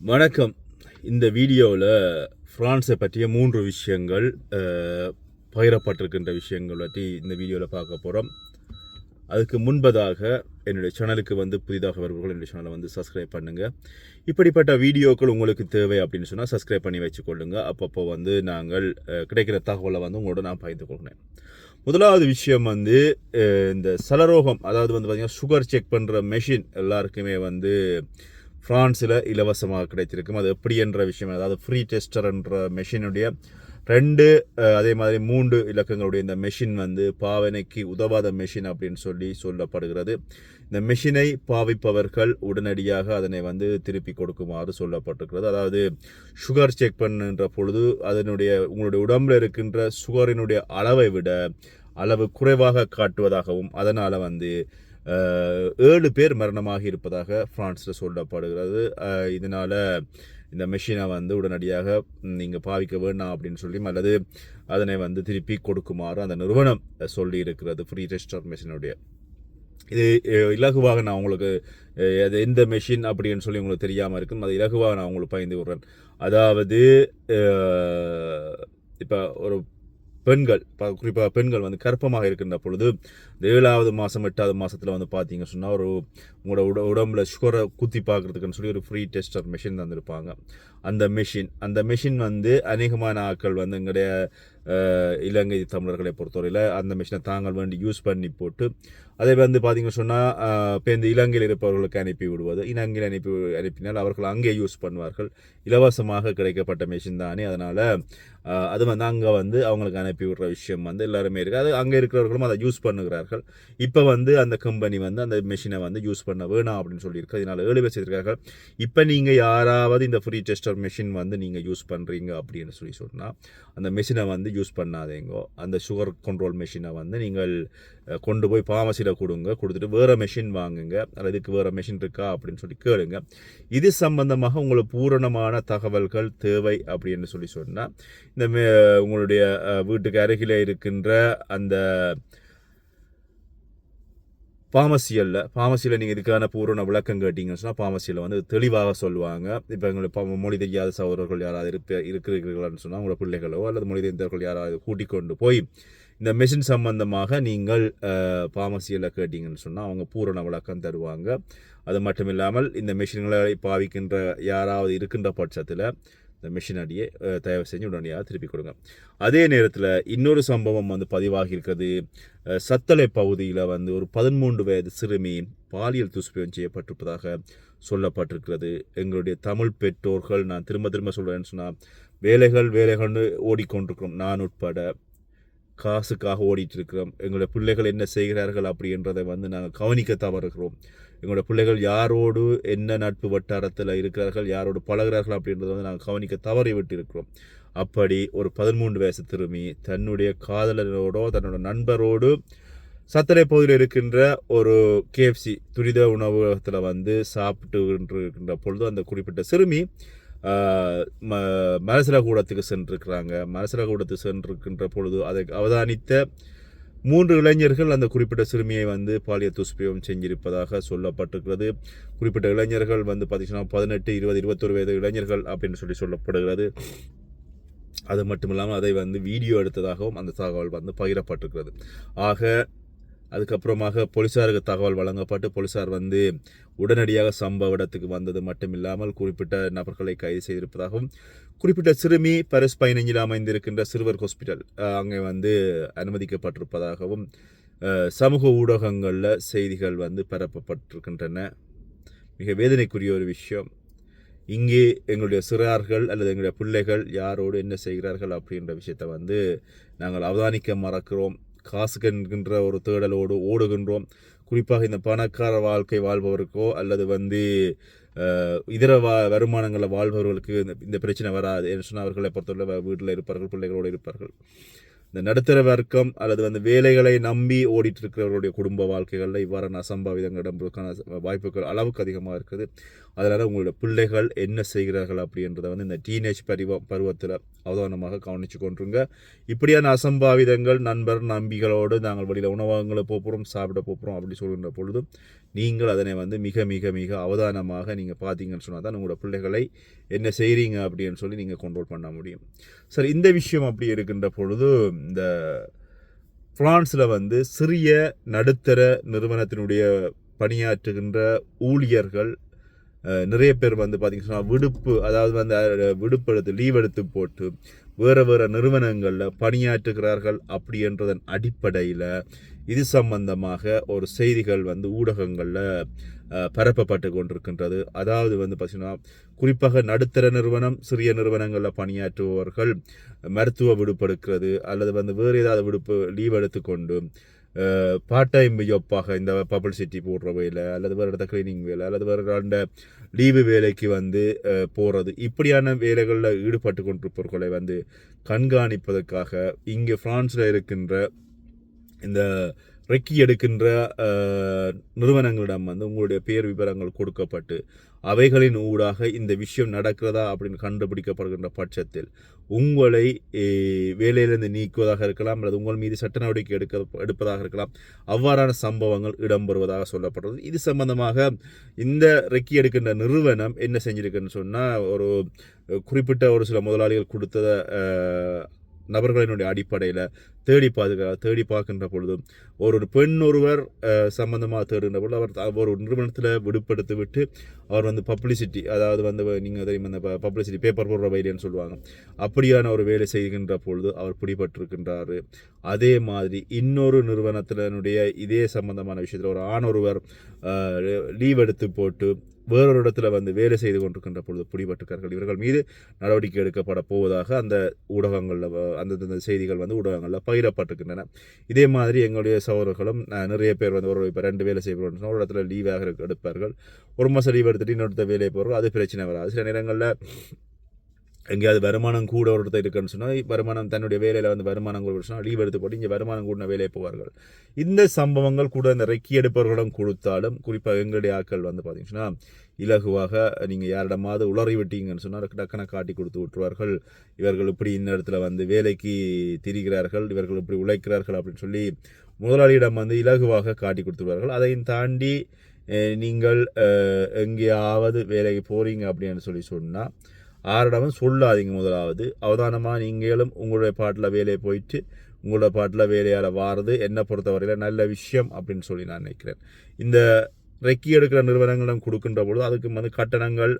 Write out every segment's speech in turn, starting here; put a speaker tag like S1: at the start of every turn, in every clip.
S1: வணக்கம். இந்த வீடியோவில் ஃப்ரான்ஸை பற்றிய மூன்று விஷயங்கள் பகிரப்பட்டிருக்கின்ற விஷயங்கள் பற்றி இந்த வீடியோவில் பார்க்க போகிறோம் அதுக்கு முன்பதாக என்னுடைய சேனலுக்கு வந்து புதிதாக வருபவர்கள் என்னுடைய சேனலை வந்து சப்ஸ்கிரைப் பண்ணுங்கள் இப்படிப்பட்ட வீடியோக்கள் உங்களுக்கு தேவை அப்படின்னு சொன்னால் சப்ஸ்கிரைப் பண்ணி வச்சுக்கொள்ளுங்க. அப்பப்போ வந்து நாங்கள் கிடைக்கிற தகவலை வந்து உங்களோட நான் பகிர்ந்து கொள்கிறேன். முதலாவது விஷயம் வந்து இந்த சலரோகம் அதாவது வந்து பார்த்திங்கன்னா சுகர் செக் பண்ணுற மெஷின் எல்லாருக்குமே வந்து ஃப்ரான்ஸில் இலவசமாக கிடைத்திருக்கும் அது எப்படி என்ற விஷயம் அதாவது ஃப்ரீ டெஸ்டர் என்ற மெஷினுடைய ரெண்டு அதே மாதிரி மூன்று இலக்கங்களுடைய இந்த மெஷின் வந்து பாவனைக்கு உதவாத மெஷின் அப்படின்னு சொல்லி சொல்லப்படுகிறது. இந்த மெஷினை பாவிப்பவர்கள் உடனடியாக அதனை வந்து திருப்பி கொடுக்குமாறு சொல்லப்பட்டிருக்கிறது. அதாவது சுகர் செக் பண்ணுன்ற பொழுது அதனுடைய உங்களுடைய உடம்பில் இருக்கின்ற சுகரினுடைய அளவை விட அளவு குறைவாக காட்டுவதாகவும் அதனால் வந்து ஏழு பேர் மரணமாக இருப்பதாக ஃப்ரான்ஸில் சொல்லப்படுகிறது. இதனால் இந்த மெஷினை வந்து உடனடியாக நீங்கள் பாவிக்க வேண்டாம் அப்படின்னு சொல்லி அல்லது அதனை வந்து திருப்பி கொடுக்குமாறு அந்த நிறுவனம் சொல்லி இருக்கிறது ஃப்ரீ ரெஸ்டார் மெஷினுடைய இது இலகுவாக நான் உங்களுக்கு அது எந்த மெஷின் அப்படின்னு சொல்லி உங்களுக்கு தெரியாமல் இருக்கும் அது இலகுவாக நான் உங்களுக்கு பயந்து விடுறேன். அதாவது இப்போ ஒரு பெண்கள் குறிப்பாக பெண்கள் வந்து கர்ப்பமாக இருக்கின்ற பொழுது இந்த ஏழாவது மாதம் எட்டாவது மாதத்தில் வந்து பார்த்தீங்க சொன்னால் ஒரு உங்களோட உட உடம்புல சுகரை குத்தி பார்க்குறதுக்குன்னு சொல்லி ஒரு ஃப்ரீ டெஸ்டர் மெஷின் தந்திருப்பாங்க. அந்த மெஷின் அந்த மெஷின் வந்து அநேகமான ஆட்கள் வந்து எங்களுடைய இலங்கை தமிழர்களை பொறுத்தவரையில் அந்த மிஷினை தாங்கள் வேண்டி யூஸ் பண்ணி போட்டு அதை வந்து பார்த்தீங்கன்னு சொன்னால் இப்போ இந்த இலங்கையில் இருப்பவர்களுக்கு அனுப்பி விடுவது. இலங்கையில் அனுப்பி அனுப்பினால் அவர்கள் அங்கே யூஸ் பண்ணுவார்கள். இலவசமாக கிடைக்கப்பட்ட மிஷின் தானே. அதனால் அது வந்து அங்கே வந்து அவங்களுக்கு அனுப்பி விடுற விஷயம் வந்து எல்லாருமே இருக்குது அது அங்கே இருக்கிறவர்களும் அதை யூஸ் பண்ணுகிறார்கள். இப்போ வந்து அந்த கம்பெனி வந்து அந்த மிஷினை வந்து யூஸ் பண்ண வேணாம் அப்படின்னு சொல்லியிருக்கு. அதனால் ஏழு பேர் செய்திருக்கார்கள் இப்போ நீங்கள் யாராவது இந்த ஃப்ரீ டெஸ்டர் மிஷின் வந்து நீங்கள் யூஸ் பண்ணுறீங்க அப்படின்னு சொல்லி சொன்னால் அந்த மிஷினை வந்து யூஸ் பண்ணாதீங்கோ. அந்த சுகர் கண்ட்ரோல் மெஷினை வந்து நீங்கள் கொண்டு போய் ஃபார்மசியில் கொடுங்க. கொடுத்துட்டு வேறு மெஷின் வாங்குங்க. அல்லது இதுக்கு வேறு மெஷின் இருக்கா அப்படின்னு சொல்லி கேளுங்க. இது சம்பந்தமாக உங்களுக்கு பூரணமான தகவல்கள் தேவை அப்படின்னு சொல்லி சொன்னால் இந்த மே- உங்களுடைய வீட்டுக்கு அருகில் இருக்கின்ற அந்த ஃபார்மசியலில் ஃபார்மசியில் நீங்கள் இதுக்கான பூரண விளக்கம் கேட்டிங்கன்னு சொன்னால் ஃபார்மசியில் வந்து தெளிவாக சொல்லுவாங்க. இப்போ எங்களுக்கு மொழி தெரியாத சகோதரர்கள் யாராவது இருப்ப இருக்கிறீர்களான்னு சொன்னால் உங்களோட பிள்ளைகளோ அல்லது மொழி தெரிந்தவர்கள் யாராவது கூட்டிக் கொண்டு போய் இந்த மெஷின் சம்பந்தமாக நீங்கள் ஃபார்மசியில் கேட்டிங்கன்னு சொன்னால் அவங்க பூரண விளக்கம் தருவாங்க. அது மட்டும் இல்லாமல் இந்த மெஷின்களை பாவிக்கின்ற யாராவது இருக்கின்ற பட்சத்தில் இந்த மிஷினடியை தயவு செஞ்சு உடனடியாக திருப்பி கொடுங்க. அதே நேரத்தில் இன்னொரு சம்பவம் வந்து பதிவாகி இருக்கிறது. சத்தலை பகுதியில் வந்து ஒரு பதிமூன்று வயது சிறுமி பாலியல் துஷ்பிரயோகம் செய்யப்பட்டிருப்பதாக சொல்லப்பட்டிருக்கிறது. எங்களுடைய தமிழ் பெற்றோர்கள் நான் திரும்ப திரும்ப சொல்கிறேன்னு சொன்னால் வேலைகள் வேலைகள்னு ஓடிக்கொண்டிருக்கிறோம். நான் உட்பட காசுக்காக ஓடிட்டு இருக்கிறோம். எங்களுடைய பிள்ளைகள் என்ன செய்கிறார்கள் அப்படின்றதை வந்து நாங்கள் கவனிக்க தவறுகிறோம். எங்களுடைய பிள்ளைகள் யாரோடு என்ன நட்பு வட்டாரத்தில் இருக்கிறார்கள் யாரோடு பழகுறார்கள் அப்படின்றத வந்து நாங்கள் கவனிக்க தவறி விட்டிருக்கிறோம். அப்படி ஒரு பதிமூன்று வயசு திரும்பி தன்னுடைய காதலரோடோ தன்னோட நண்பரோடு சத்தரை பகுதியில் இருக்கின்ற ஒரு கேஎஃப்சி துரித உணவகத்தில் வந்து சாப்பிட்டு இருக்கின்ற பொழுது அந்த குறிப்பிட்ட சிறுமி ஆஹ், ம மலசலகூடத்துக்கு சென்றிருக்கிறாங்க. மலசலகூடத்துக்கு சென்றிருக்கின்ற பொழுது அதை அவதானித்த மூன்று இளைஞர்கள் அந்த குறிப்பிட்ட சிறுமியை வந்து பாலியல் துஷ்பிரயோகம் செஞ்சிருப்பதாக சொல்லப்பட்டிருக்கிறது. குறிப்பிட்ட இளைஞர்கள் வந்து பார்த்திங்கன்னா பதினெட்டு இருபது இருபத்தொரு வயது இளைஞர்கள் அப்படின்னு சொல்லி சொல்லப்படுகிறது. அது மட்டும் இல்லாமல் அதை வந்து வீடியோ எடுத்ததாகவும் அந்த தகவல் வந்து பகிரப்பட்டிருக்கிறது. ஆக அதுக்கப்புறமாக போலீஸாருக்கு தகவல் வழங்கப்பட்டு போலீஸார் வந்து உடனடியாக சம்பவ இடத்துக்கு வந்தது மட்டும் இல்லாமல் குறிப்பிட்ட நபர்களை கைது செய்திருப்பதாகவும் குறிப்பிட்ட சிறுமி பரிஸ் பதினைஞ்சில் அமைந்திருக்கின்ற சிறுவர் ஹாஸ்பிட்டல் அங்கே வந்து அனுமதிக்கப்பட்டிருப்பதாகவும் சமூக ஊடகங்களில் செய்திகள் வந்து பரப்பப்பட்டிருக்கின்றன. மிக வேதனைக்குரிய ஒரு விஷயம். இங்கே எங்களுடைய சிறார்கள் அல்லது எங்களுடைய பிள்ளைகள் யாரோடு என்ன செய்கிறார்கள் அப்படின்ற விஷயத்தை வந்து நாங்கள் அவதானிக்க மறக்கிறோம். காசு என்கின்ற ஒரு தேடலோடு ஓடுகின்றோம். குறிப்பாக இந்த பணக்கார வாழ்க்கை வாழ்பவருக்கோ அல்லது வந்து இதர வா வருமானங்களை வாழ்பவர்களுக்கு இந்த- இந்த பிரச்சனை வராது. என்று சொன்னால் அவர்களை பொறுத்தவரை வீட்டில் இருப்பார்கள் பிள்ளைகளோடு இருப்பார்கள். இந்த நடுத்தர வர்க்கம் அல்லது வந்து வேலைகளை நம்பி ஓடிட்டு இருக்கிறவருடைய குடும்ப வாழ்க்கைகளில் இவ்வாறான அசம்பாவிதங்கள் இடம்பெறுவதற்கான வாய்ப்புகள் அளவுக்கு அதிகமாக இருக்குது. அதனால் உங்களுடைய பிள்ளைகள் என்ன செய்கிறார்கள் அப்படின்றத வந்து இந்த டீனேஜ் பருவ பருவத்தில் அவதானமாக கவனித்து கொண்டுருங்க. இப்படியான அசம்பாவிதங்கள் நண்பர் நம்பிகளோடு நாங்கள் வெளியில் உணவகங்களை போகிறோம் சாப்பிட போகிறோம் அப்படி சொல்கின்ற பொழுது நீங்கள் அதனை வந்து மிக மிக மிக அவதானமாக நீங்கள் பார்த்தீங்கன்னு சொன்னால் தான் உங்களோட பிள்ளைகளை என்ன செய்கிறீங்க அப்படின்னு சொல்லி நீங்கள் கண்ட்ரோல் பண்ண முடியும். சரி இந்த விஷயம் அப்படி இருக்கின்ற பொழுது இந்த ஃப்ரான்ஸில் வந்து சிறிய நடுத்தர நிறுவனத்தினுடைய பணியாற்றுகின்ற ஊழியர்கள் நிறைய பேர் வந்து பார்த்தீங்கன்னா விடுப்பு அதாவது வந்து விடுப்பு எடுத்து லீவ் எடுத்து போட்டு வேறு வேறு நிறுவனங்களில் பணியாற்றுகிறார்கள் அப்படி என்றதன் அடிப்படையில் இது சம்பந்தமாக ஒரு செய்திகள் வந்து ஊடகங்களில் பரப்பப்பட்டு கொண்டிருக்கின்றது. அதாவது வந்து பார்த்தீங்கன்னா குறிப்பாக நடுத்தர நிறுவனம் சிறிய நிறுவனங்களில் பணியாற்றுபவர்கள் மருத்துவ விடுப்பு எடுக்கிறது அல்லது வந்து வேறு ஏதாவது விடுப்பு லீவ் எடுத்துக்கொண்டு பார்ட் டைம் ஜப்பாக இந்த பப்ளிசிட்டி போடுற வேலை அல்லது வேறு இடத்த க்ளீனிங் வேலை அல்லது வேறு அந்த லீவு வேலைக்கு வந்து போகிறது இப்படியான வேலைகளில் ஈடுபட்டு கொண்டிருப்பவர்களை வந்து கண்காணிப்பதற்காக இங்கே ஃப்ரான்ஸில் இருக்கின்ற இந்த ரெக்கி எடுக்கின்ற நிறுவனங்களிடம் வந்து உங்களுடைய பேர் விவரங்கள் கொடுக்கப்பட்டு அவைகளின் ஊடாக இந்த விஷயம் நடக்கிறதா அப்படின்னு கண்டுபிடிக்கப்படுகின்ற பட்சத்தில் உங்களை வேலையிலிருந்து நீக்குவதாக இருக்கலாம் அல்லது உங்கள் மீது சட்ட நடவடிக்கை எடுக்க எடுப்பதாக இருக்கலாம் அவ்வாறான சம்பவங்கள் இடம்பெறுவதாக சொல்லப்படுறது இது சம்பந்தமாக இந்த ரெக்கி எடுக்கின்ற நிறுவனம் என்ன செஞ்சிருக்குன்னு சொன்னால் ஒரு குறிப்பிட்ட ஒரு சில முதலாளிகள் கொடுத்த நபர்களினுடைய அடிப்படையில் தேடி பாதுகா தேடி பார்க்கின்ற பொழுதும் ஒரு ஒரு பெண் ஒருவர் அஹ், சம்பந்தமாக தேடுகின்ற பொழுது அவர் த- ஒரு நிறுவனத்தில் விடுபடுத்தி விட்டு அவர் வந்து பப்ளிசிட்டி அதாவது வந்து நீங்கள் தெரியும் அந்த பப்ளிசிட்டி பேப்பர் போடுற வேலைன்னு சொல்லுவாங்க. அப்படியான ஒரு வேலை செய்கின்ற பொழுது அவர் பிடிபட்டிருக்கின்றார். அதே மாதிரி இன்னொரு நிறுவனத்தினுடைய இதே சம்பந்தமான விஷயத்தில் ஒரு ஆண் ஒருவர் லீவ் எடுத்து போட்டு வேறொரு இடத்துல வந்து வேலை செய்து கொண்டிருக்கின்ற பொழுது பிடிபட்டுக்கார்கள் இவர்கள் மீது நடவடிக்கை எடுக்கப்பட போவதாக அந்த ஊடகங்களில் அந்தந்த செய்திகள் வந்து ஊடகங்களில் பகிரப்பட்டிருக்கின்றன. இதே மாதிரி எங்களுடைய சகோதரர்களும் நிறைய பேர் வந்து ஒரு இப்போ ரெண்டு வேலை செய்வோம் ஒரு இடத்துல லீவாக எடுப்பார்கள். ஒரு மாதம் லீவ் எடுத்துகிட்டு இன்னொருத்த வேலையை போகிறோம் அது பிரச்சனை வராது. சில நேரங்களில் எங்கேயாவது வருமானம் கூட ஒரு இடத்துல இருக்குன்னு சொன்னால் வருமானம் தன்னுடைய வேலையில் வந்து வருமானம் கூட சொன்னால் லீவ் எடுத்து போட்டு இங்கே வருமானம் கூடின வேலையை போவார்கள். இந்த சம்பவங்கள் கூட இந்த ரெக்கி எடுப்பவர்களிடம் கொடுத்தாலும் குறிப்பாக எங்களுடைய ஆட்கள் வந்து பார்த்தீங்கன்னா இலகுவாக நீங்கள் யாரிடமாவது உளறி விட்டீங்கன்னு சொன்னால் டக்குன காட்டி கொடுத்து விட்டுருவார்கள். இவர்கள் இப்படி இந்த இடத்துல வந்து வேலைக்கு திரிகிறார்கள் இவர்கள் இப்படி உழைக்கிறார்கள் அப்படின்னு சொல்லி முதலாளியிடம் வந்து இலகுவாக காட்டி கொடுத்துருவார்கள் அதையும் தாண்டி நீங்கள் எங்கேயாவது வேலைக்கு போகிறீங்க அப்படின்னு சொல்லி சொன்னால் ஆரிடமும் சொல்லாதீங்க முதலாவது. அவதானமாக நீங்களும் உங்களுடைய பாட்டில் வேலையை போயிட்டு உங்களோட பாட்டில் வேலையால் வாரது என்னை பொறுத்தவரையில் நல்ல விஷயம் அப்படின்னு சொல்லி நான் நினைக்கிறேன். இந்த ரெக்கி எடுக்கிற நிறுவனங்களிடம் கொடுக்கின்ற பொழுது அதுக்கு வந்து கட்டணங்கள்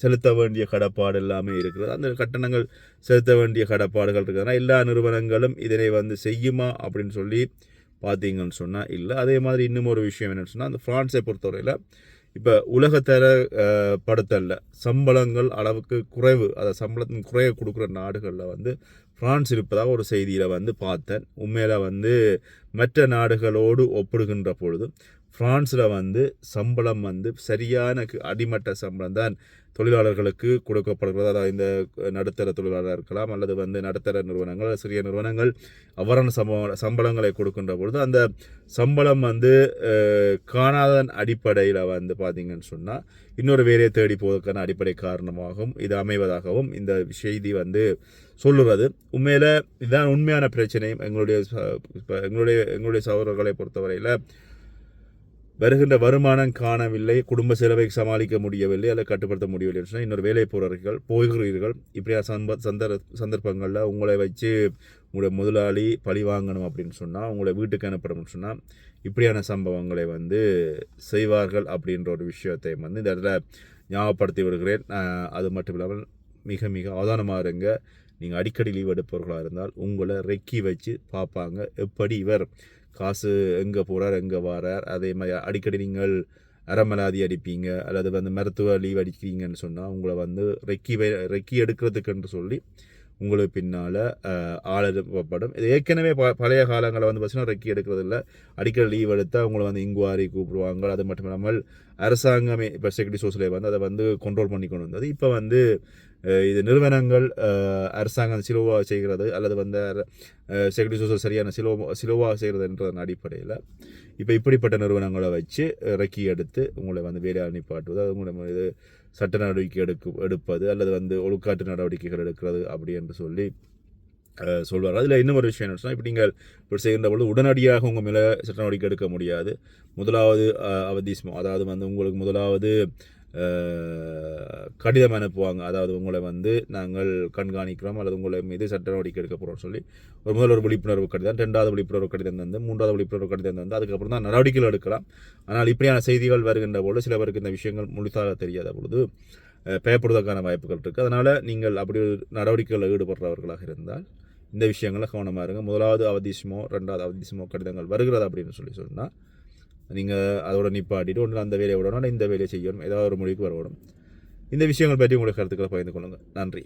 S1: செலுத்த வேண்டிய கடப்பாடு எல்லாமே இருக்கிறது. அந்த கட்டணங்கள் செலுத்த வேண்டிய கடப்பாடுகள் இருக்கிறதுனா எல்லா நிறுவனங்களும் இதனை வந்து செய்யுமா அப்படின்னு சொல்லி பார்த்தீங்கன்னு சொன்னால் இல்லை. அதே மாதிரி இன்னும் ஒரு விஷயம் என்னென்னு சொன்னால் அந்த ஃப்ரான்ஸை பொறுத்தவரையில் இப்போ உலகத்தர படுத்தல்ல. சம்பளங்கள் அளவுக்கு குறைவு. அதை சம்பளத்தின் குறைய கொடுக்குற நாடுகளில் வந்து ஃப்ரான்ஸ் இருப்பதாக ஒரு செய்தியில் வந்து பார்த்தேன். உண்மையில் வந்து மற்ற நாடுகளோடு ஒப்பிடுகின்ற பொழுது ஃப்ரான்ஸில் வந்து சம்பளம் வந்து சரியான அடிமட்ட சம்பளம் தான் தொழிலாளர்களுக்கு கொடுக்கப்படுகிறது. அதாவது இந்த நடுத்தர தொழிலாளர் இருக்கலாம் அல்லது வந்து நடுத்தர நிறுவனங்கள் சிறிய நிறுவனங்கள் அவ்வாறான சம்பள சம்பளங்களை கொடுக்கின்ற பொழுது அந்த சம்பளம் வந்து காணாதன் அடிப்படையில் வந்து பார்த்தீங்கன்னு சொன்னால் இன்னொரு வேலையை தேடி போவதற்கான அடிப்படை காரணமாகவும் இது அமைவதாகவும் இந்த செய்தி வந்து சொல்லுறது உண்மையில் இதுதான் உண்மையான பிரச்சனையும் எங்களுடைய எங்களுடைய எங்களுடைய சகோதரர்களை பொறுத்தவரையில் வருகின்ற வருமானம் காணவில்லை குடும்ப செலவை சமாளிக்க முடியவில்லை அல்லது கட்டுப்படுத்த முடியவில்லை சொன்னால் இன்னொரு வேலை போகிறீர்கள் போகிறீர்கள் இப்படியா சம்ப சந்தர் சந்தர்ப்பங்களில் உங்களை வச்சு உங்களுடைய முதலாளி பழி வாங்கணும் அப்படின்னு சொன்னால் உங்களை வீட்டுக்கு அனுப்பணும்னு சொன்னால் இப்படியான சம்பவங்களை வந்து செய்வார்கள் அப்படின்ற ஒரு விஷயத்தை வந்து இந்த இடத்துல ஞாபகப்படுத்தி விடுகிறேன் அது மட்டும் இல்லாமல் மிக மிக அவதானமாக இருங்க. நீங்கள் அடிக்கடி லீவ் எடுப்பவர்களாக இருந்தால் உங்களை ரெக்கி வச்சு பார்ப்பாங்க. எப்படி இவர் காசு எங்கே போகிறார் எங்கே வரார்? அதே மாதிரி அடிக்கடி நீங்கள் அறமலாதி அடிப்பீங்க அல்லது வந்து மருத்துவ லீவ் அடிக்கிறீங்கன்னு சொன்னால் உங்களை வந்து ரெக்கி ரெக்கி எடுக்கிறதுக்குன்னு சொல்லி உங்களுக்கு பின்னால் ஆளப்படும் இது ஏற்கனவே ப பழைய காலங்களில் வந்து பார்த்தீங்கன்னா ரெக்கி எடுக்கிறது இல்லை அடிக்கடி லீவ் எடுத்தால் அவங்கள வந்து இங்குவாரி கூப்பிடுவாங்க. அது மட்டும் இல்லாமல் அரசாங்கமே இப்போ செக்யூரிட்டி சோர்ஸில் வந்து அதை வந்து கண்ட்ரோல் பண்ணி கொண்டு வந்தது. இப்போ வந்து இது நிறுவனங்கள் அரசாங்கம் சிலுவாக செய்கிறது அல்லது வந்து செக்யூரிட்டி சோசியல் சரியான சிலோ சிலுவாக செய்கிறதுன்றதன் அடிப்படையில் இப்போ இப்படிப்பட்ட நிறுவனங்களை வச்சு இறக்கி எடுத்து உங்களை வந்து வேலையால் நிப்பாட்டுவது அது உங்களை இது சட்ட நடவடிக்கை எடுக்கு எடுப்பது அல்லது வந்து ஒழுக்காட்டு நடவடிக்கைகள் எடுக்கிறது அப்படி என்று சொல்லி சொல்வார். அதில் இன்னும் ஒரு விஷயம் என்ன சொன்னால் இப்போ நீங்கள் இப்படி செய்கின்ற பொழுது உடனடியாக உங்கள் மேலே சட்ட நடவடிக்கை எடுக்க முடியாது. முதலாவது அஹ், அவதிஸ்மம் அதாவது வந்து உங்களுக்கு முதலாவது கடிதம் அனுப்புவாங்க. அதாவது உங்களை வந்து நாங்கள் கண்காணிக்கிறோம் அல்லது உங்களை மீது சட்ட நடவடிக்கை எடுக்க போகிறோம்னு சொல்லி ஒரு முதல் ஒரு விழிப்புணர்வு கடிதம் ரெண்டாவது விழிப்புணர்வு கடிதம் தந்து மூன்றாவது விழிப்புணர்வு கடிதம் தந்து அதுக்கப்புறம் தான் நடவடிக்கைகள் எடுக்கலாம். ஆனால் இப்படியான செய்திகள் வருகின்ற பொழுது சில பேருக்கு இந்த விஷயங்கள் முழுசாக தெரியாத பொழுது பயப்படுவதற்கான வாய்ப்புகள் இருக்குது அதனால் நீங்கள் அப்படி ஒரு நடவடிக்கைகளில் ஈடுபடுறவர்களாக இருந்தால் இந்த விஷயங்களை கவனமாக இருங்க. முதலாவது அவதிசமோ ரெண்டாவது அவதிசமோ கடிதங்கள் வருகிறது அப்படின்னு சொல்லி சொன்னால் நீங்கள் அதோட நிப்பாட்டிட்டு ஒன்று அந்த வேலையை விடணும் இந்த வேலையை செய்யணும் ஏதாவது ஒரு முடிவுக்கு வரணும். இந்த விஷயங்கள் பற்றி உங்களுக்கு கருத்துக்களை பகிர்ந்து கொள்ளுங்கள் நன்றி.